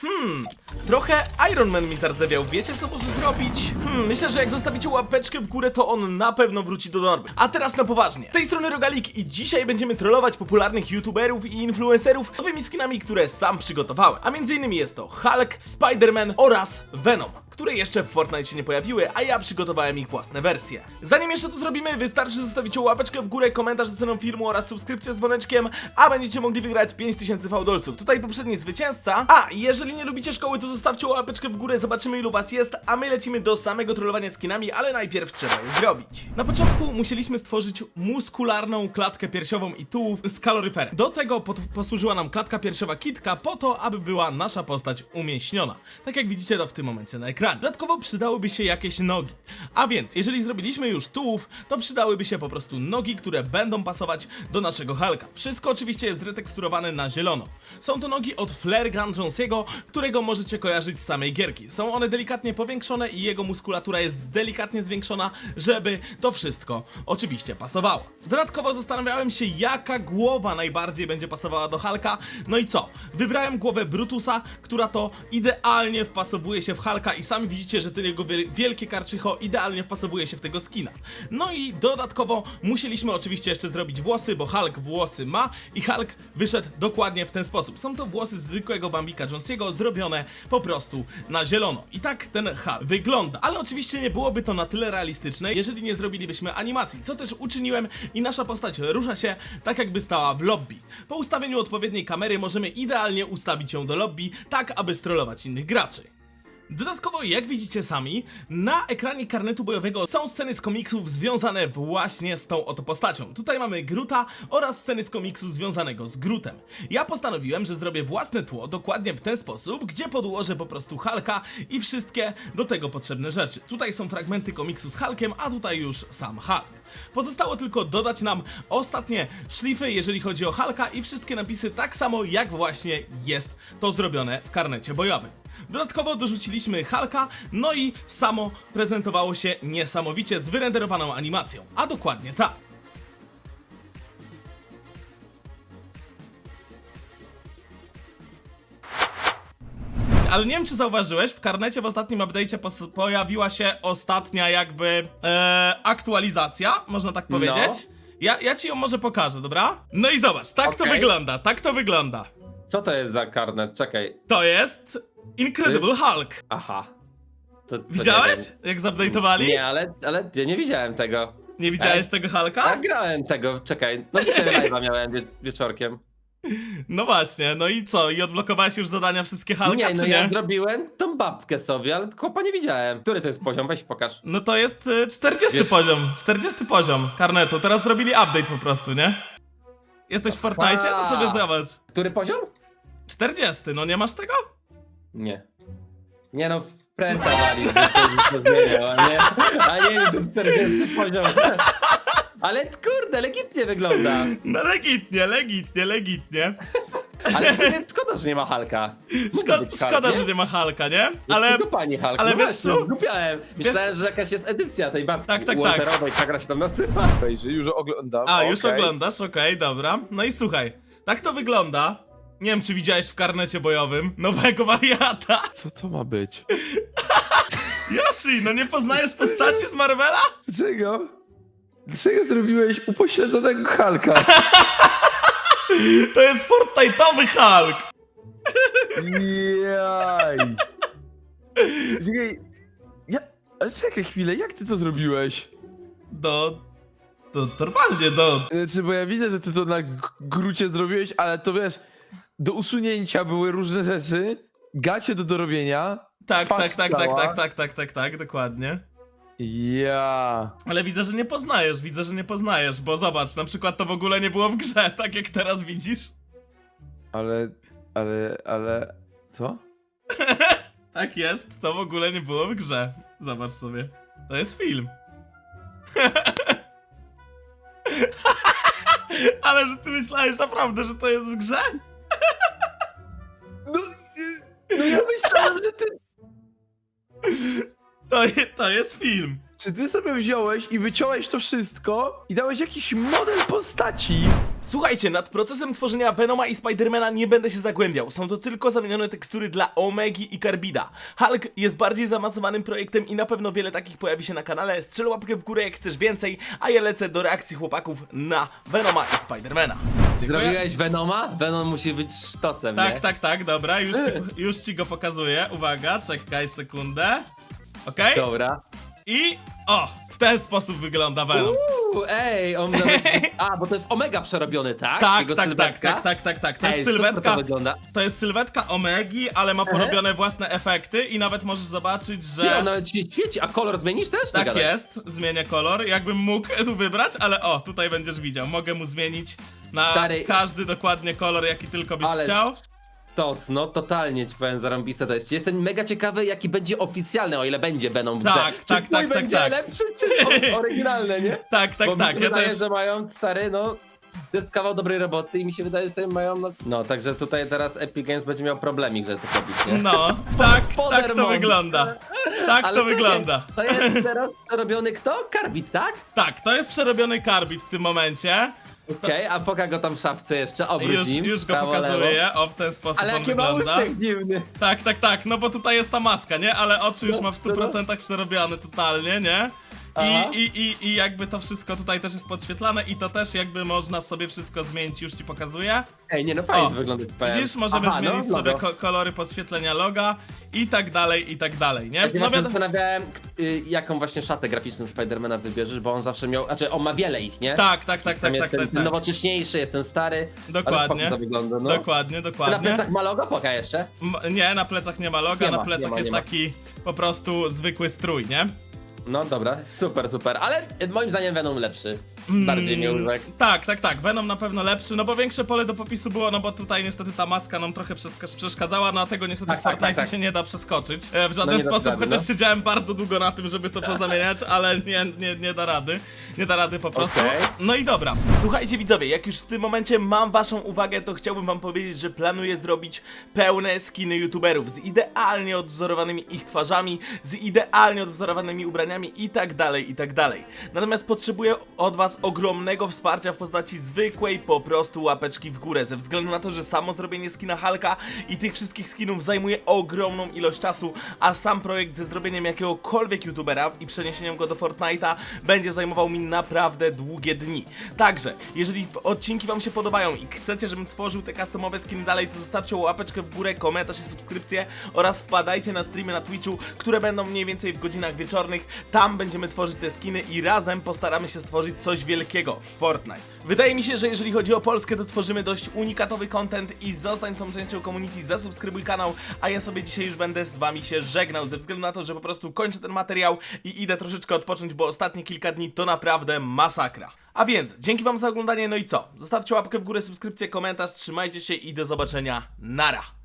Hmm, trochę Iron Man mi zardzewiał. Wiecie co może zrobić? Hmm, myślę, że jak zostawicie łapeczkę w górę, to on na pewno wróci do normy. A teraz na poważnie. Z tej strony Rogalik i dzisiaj będziemy trollować popularnych youtuberów i influencerów nowymi skinami, które sam przygotowałem. A między innymi jest to Hulk, Spider-Man oraz Venom które jeszcze w Fortnite się nie pojawiły, a ja przygotowałem ich własne wersje. Zanim jeszcze to zrobimy, wystarczy zostawić łapeczkę w górę, komentarz z ceną filmu oraz subskrypcję z dzwoneczkiem, a będziecie mogli wygrać 5000 fałdolców. Tutaj poprzedni zwycięzca. A, jeżeli nie lubicie szkoły, to zostawcie łapeczkę w górę, zobaczymy ilu was jest, a my lecimy do samego trollowania skinami, ale najpierw trzeba je zrobić. Na początku musieliśmy stworzyć muskularną klatkę piersiową i tułów z kaloryferem. Do tego posłużyła nam klatka piersiowa kitka po to, aby była nasza postać umieśniona. Tak jak widzicie to w tym momencie na ekranie. Dodatkowo przydałyby się jakieś nogi. A więc, jeżeli zrobiliśmy już tułów, to przydałyby się po prostu nogi, które będą pasować do naszego Hulka. Wszystko oczywiście jest reteksturowane na zielono. Są to nogi od Flare Gun Jonesiego, którego możecie kojarzyć z samej gierki. Są one delikatnie powiększone i jego muskulatura jest delikatnie zwiększona, żeby to wszystko oczywiście pasowało. Dodatkowo zastanawiałem się, jaka głowa najbardziej będzie pasowała do Hulka. No i co? Wybrałem głowę Brutusa, która to idealnie wpasowuje się w Hulka i sami widzicie, że ten jego wie- wielkie karczycho idealnie wpasowuje się w tego skina. No i dodatkowo musieliśmy oczywiście jeszcze zrobić włosy, bo Hulk włosy ma i Hulk wyszedł dokładnie w ten sposób. Są to włosy zwykłego Bambika Jonesiego zrobione po prostu na zielono. I tak ten Hulk wygląda. Ale oczywiście nie byłoby to na tyle realistyczne, jeżeli nie zrobilibyśmy animacji, co też uczyniłem i nasza postać rusza się tak jakby stała w lobby. Po ustawieniu odpowiedniej kamery możemy idealnie ustawić ją do lobby, tak aby strollować innych graczy. Dodatkowo, jak widzicie sami, na ekranie karnetu bojowego są sceny z komiksów związane właśnie z tą oto postacią. Tutaj mamy Gruta oraz sceny z komiksu związanego z Grutem. Ja postanowiłem, że zrobię własne tło dokładnie w ten sposób, gdzie podłożę po prostu Hulka i wszystkie do tego potrzebne rzeczy. Tutaj są fragmenty komiksu z Hulkiem, a tutaj już sam Hulk. Pozostało tylko dodać nam ostatnie szlify, jeżeli chodzi o Hulka i wszystkie napisy tak samo jak właśnie jest to zrobione w karnecie bojowym. Dodatkowo dorzuciliśmy Hulka, no i samo prezentowało się niesamowicie z wyrenderowaną animacją. A dokładnie tak. Ale nie wiem, czy zauważyłeś, w karnecie w ostatnim update'cie pojawiła się ostatnia jakby e, aktualizacja, można tak powiedzieć. Ja, ja ci ją może pokażę, dobra? No i zobacz, tak to Okej. wygląda, tak to wygląda. Co to jest za karnet? Czekaj. To jest Incredible Hulk. Aha. To, to Widziałeś, jak zupdate'owali? Nie, ale, ale ja nie widziałem tego. Nie widziałeś Ej. tego Hulka? Ja grałem tego, czekaj. No dzisiaj live'a miałem wie, wieczorkiem. No właśnie, no i co? I odblokowałeś już zadania wszystkie Hulka, nie, no czy ja nie? zrobiłem tą babkę sobie, ale chłopa nie widziałem. Który to jest poziom? Weź pokaż. No to jest y, 40 Jest- poziom, 40 poziom karnetu. Teraz zrobili update po prostu, nie? Jesteś w Fortnite? To sobie zobacz. Który poziom? 40, no nie masz tego? Nie. Nie no, pręta wali, że to, że to zmieniał, a nie, a nie, to 40 poziom. Ale kurde, legitnie wygląda. No legitnie, legitnie, legitnie. Ale w sumie szkoda, że nie ma Halka. Szko szkoda, że nie ma Hulka, nie? Ale... Do pani Hulk. ale no wiesz właśnie, co? Zgubiałem. Myślałem, że jakaś jest edycja tej babki Tak, tak, tak. Walterowej, tak gra się tam nazywa. Wejrzy, już oglądam. A, już okej. oglądasz, okej, dobra. No i słuchaj, tak to wygląda. Nie wiem, czy widziałeś w karnecie bojowym nowego wariata. Co to ma być? Yoshi, no nie poznajesz postaci z Marvela? Dlaczego? Dlaczego zrobiłeś upośledzonego Halka? To jest Fortnite'owy Hulk! Jaj! Czekaj, ja... Ale czekaj chwilę, jak ty to zrobiłeś? Do... Do... normalnie, do... Znaczy, bo ja widzę, że ty to na g- grucie zrobiłeś, ale to wiesz, do usunięcia były różne rzeczy, gacie do dorobienia. Tak, twarz tak, tak, tak, cała. tak, tak, tak, tak, tak, dokładnie. Ja. Ale widzę, że nie poznajesz, widzę, że nie poznajesz, bo zobacz, na przykład to w ogóle nie było w grze, tak jak teraz widzisz. Ale, ale, ale... Co? Tak jest, to w ogóle nie było w grze. Zobacz sobie. To jest film. Ale że ty myślałeś naprawdę, że to jest w grze? No, y, no ja myślałem, że ty... To, je, to jest film. Czy ty sobie wziąłeś i wyciąłeś to wszystko i dałeś jakiś model postaci Słuchajcie, nad procesem tworzenia Venoma i Spidermana nie będę się zagłębiał. Są to tylko zamienione tekstury dla Omegi i Carbida. Hulk jest bardziej zaawansowanym projektem i na pewno wiele takich pojawi się na kanale. Strzel łapkę w górę jak chcesz więcej, a ja lecę do reakcji chłopaków na Venoma i Spidermana. Zrobiłeś Venoma? Venom musi być sztosem, Tak, nie? tak, tak, dobra, już ci, już ci go pokazuję. Uwaga, czekaj sekundę. Okej? Dobra. I o, w ten sposób wygląda Venom. Uuu, ej, on nawet... A, bo to jest Omega przerobiony, tak? Tak, Jego tak, tak, sylwetka? tak, tak, tak, tak. To Ej, jest super sylwetka. to wygląda. To jest sylwetka Omegi, ale ma porobione własne efekty i nawet możesz zobaczyć, Ty, on że. nawet ci świeci, a kolor zmienisz też? Nie Tak gadaj. jest, zmienię kolor. Jakbym mógł tu wybrać, ale o, tutaj będziesz widział. Mogę mu zmienić na Stary. każdy dokładnie kolor, jaki tylko byś Ale chciał. Sztos, no totalnie ci powiem, zarąbiste to jest. Jestem mega ciekawy, jaki będzie oficjalny, o ile będzie Venom w grze. Tak, czy tak, tak, tak, będzie tak. lepszy, czy o- oryginalny, nie? Tak, tak, Bo tak. Mi Ja wydaje, też. że mają stary, no. To jest kawał dobrej roboty i mi się wydaje, że tutaj mają. No, no także tutaj teraz Epic Games będzie miał problemik, żeby to robić, nie? No, tak, tak to wygląda. Tak Ale to czekaj, wygląda. To jest teraz robiony kto? Karbit, tak? Tak, to jest przerobiony karbit w tym momencie. Okej, a poka go tam w szafce jeszcze, obróć Już, nim, już go prawo, lewo. pokazuję. O, w ten sposób Ale on jaki ma wygląda. uśmiech dziwny. Tak, tak, tak, no bo tutaj jest ta maska, nie? Ale oczy już No, ma w no, no. 100% przerobione totalnie, nie? Aha. I, i, i, I jakby to wszystko tutaj też jest podświetlane i to też jakby można sobie wszystko zmienić, już ci pokazuję. Ej, nie no fajnie O, to wygląda. powiem. Widzisz, możemy Aha, no, zmienić sobie ko kolory podświetlenia loga i tak dalej, i tak dalej, nie? Ja się No właśnie wiadomo, zastanawiałem, k- y, jaką właśnie szatę graficzną Spidermana wybierzesz, bo on zawsze miał, znaczy on ma wiele ich, nie? tak, tak, tak, Tam tak, jest tak, ten, tak, ten tak. nowocześniejszy, jest ten stary. Dokładnie. Spoko to wygląda, no. Dokładnie, Na dokładnie. plecach ma logo? Poka jeszcze. M- Nie, na plecach nie ma loga, Nie na ma, plecach nie ma, jest nie ma. taki po prostu zwykły strój, nie? No dobra, super, super, ale y, moim zdaniem Venom lepszy. Bardziej mnie Mm, urzekł. Tak, tak, tak. Venom na pewno lepszy, no bo większe pole do popisu było, no bo tutaj niestety ta maska nam trochę przeszkadzała, no a tego niestety Tak, w tak, Fortnite tak, tak. się nie da przeskoczyć e, w żaden nie da sposób, rady, chociaż no. siedziałem bardzo długo na tym, żeby to pozamieniać, ale nie, nie, nie da rady. Nie da rady po prostu. Okej. No i dobra. Słuchajcie widzowie, jak już w tym momencie mam waszą uwagę, to chciałbym wam powiedzieć, że planuję zrobić pełne skiny youtuberów z idealnie odwzorowanymi ich twarzami, z idealnie odwzorowanymi ubraniami i tak dalej, i tak dalej. Natomiast potrzebuję od was ogromnego wsparcia w postaci zwykłej po prostu łapeczki w górę, ze względu na to, że samo zrobienie skina Halka i tych wszystkich skinów zajmuje ogromną ilość czasu, a sam projekt ze zrobieniem jakiegokolwiek youtubera i przeniesieniem go do Fortnite'a będzie zajmował mi naprawdę długie dni. Także, jeżeli odcinki wam się podobają i chcecie, żebym tworzył te customowe skiny dalej, to zostawcie łapeczkę w górę, komentarz i subskrypcję oraz wpadajcie na streamy na Twitchu, które będą mniej więcej w godzinach wieczornych. Tam będziemy tworzyć te skiny i razem postaramy się stworzyć coś wielkiego w Fortnite. Wydaje mi się, że jeżeli chodzi o Polskę, to tworzymy dość unikatowy content i zostań tą częścią community, zasubskrybuj kanał, a ja sobie dzisiaj już będę z wami się żegnał, ze względu na to, że po prostu kończę ten materiał i idę troszeczkę odpocząć, bo ostatnie kilka dni to naprawdę masakra. A więc, dzięki wam za oglądanie, no i co? Zostawcie łapkę w górę, subskrypcję, komentarz, trzymajcie się i do zobaczenia, nara!